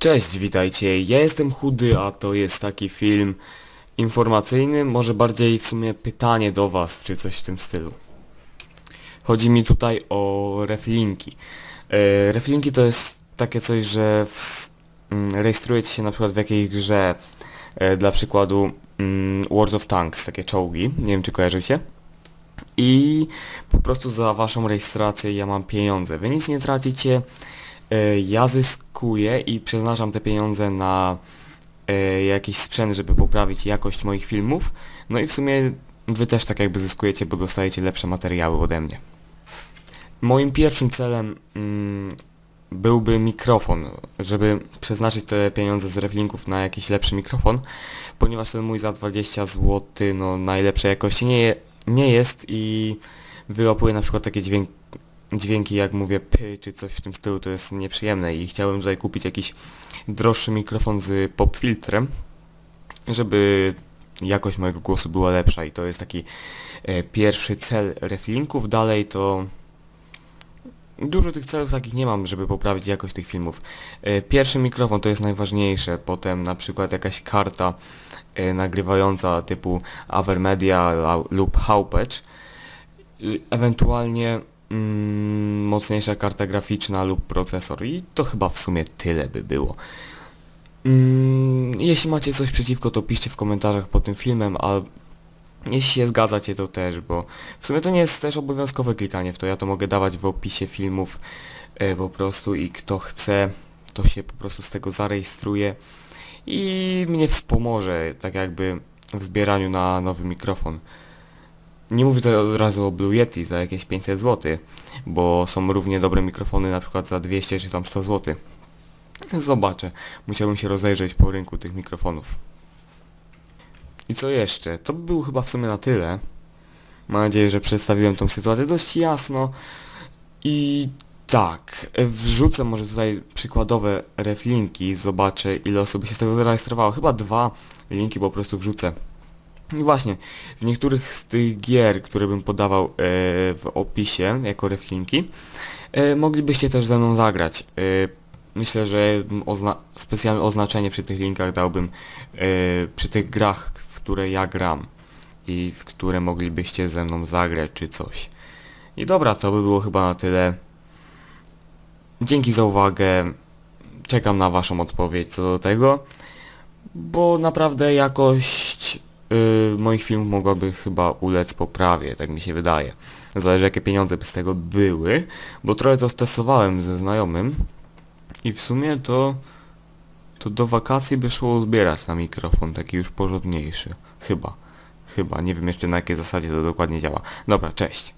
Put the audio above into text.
Cześć, witajcie. Ja jestem Chudy, a to jest taki film informacyjny, może bardziej w sumie pytanie do was, czy coś w tym stylu. Chodzi mi tutaj o reflinki. E, reflinki to jest takie coś, że w, mm, rejestrujecie się na przykład w jakiejś grze, e, dla przykładu mm, World of Tanks, takie czołgi, nie wiem czy kojarzycie. I po prostu za waszą rejestrację ja mam pieniądze. Wy nic nie tracicie, e, ja zyskuję i przeznaczam te pieniądze na e, jakiś sprzęt, żeby poprawić jakość moich filmów. No i w sumie wy też tak jakby zyskujecie, bo dostajecie lepsze materiały ode mnie. Moim pierwszym celem mm, byłby mikrofon, żeby przeznaczyć te pieniądze z reflinków na jakiś lepszy mikrofon, ponieważ ten mój za 20 zł no najlepszej jakości nie, je, nie jest i wyłapuje na przykład takie dźwięk, dźwięki jak mówię py czy coś w tym stylu, to jest nieprzyjemne i chciałem tutaj kupić jakiś droższy mikrofon z pop filtrem, żeby jakość mojego głosu była lepsza i to jest taki e, pierwszy cel reflinków. Dalej to dużo tych celów takich nie mam, żeby poprawić jakość tych filmów. E, pierwszy mikrofon to jest najważniejsze, potem na przykład jakaś karta e, nagrywająca typu Avermedia lub Howpatch, Y, ewentualnie mm, mocniejsza karta graficzna lub procesor i to chyba w sumie tyle by było. Mm, jeśli macie coś przeciwko, to piszcie w komentarzach pod tym filmem, a jeśli się zgadzacie, to też, bo w sumie to nie jest też obowiązkowe klikanie w to, ja to mogę dawać w opisie filmów e, po prostu i kto chce, to się po prostu z tego zarejestruje i mnie wspomoże, tak jakby w zbieraniu na nowy mikrofon. Nie mówię tutaj od razu o Blue Yeti za jakieś 500 zł, bo są równie dobre mikrofony na przykład za 200 czy tam 100 zł. Zobaczę. Musiałbym się rozejrzeć po rynku tych mikrofonów. I co jeszcze? To by było chyba w sumie na tyle. Mam nadzieję, że przedstawiłem tą sytuację dość jasno. I tak, wrzucę może tutaj przykładowe reflinki, zobaczę ile osób się z tego zarejestrowało. Chyba dwa linki po prostu wrzucę. I właśnie, w niektórych z tych gier, które bym podawał e, w opisie jako reflinki, e, moglibyście też ze mną zagrać. E, myślę, że ozna specjalne oznaczenie przy tych linkach dałbym e, przy tych grach, w które ja gram i w które moglibyście ze mną zagrać czy coś. I dobra, to by było chyba na tyle. Dzięki za uwagę. Czekam na waszą odpowiedź co do tego, bo naprawdę jakość y, moich filmów mogłaby chyba ulec poprawie, tak mi się wydaje. Zależy jakie pieniądze by z tego były, bo trochę to stosowałem ze znajomym i w sumie to to do wakacji by szło zbierać na mikrofon, taki już porządniejszy. Chyba. Chyba. Nie wiem jeszcze na jakiej zasadzie to dokładnie działa. Dobra, cześć.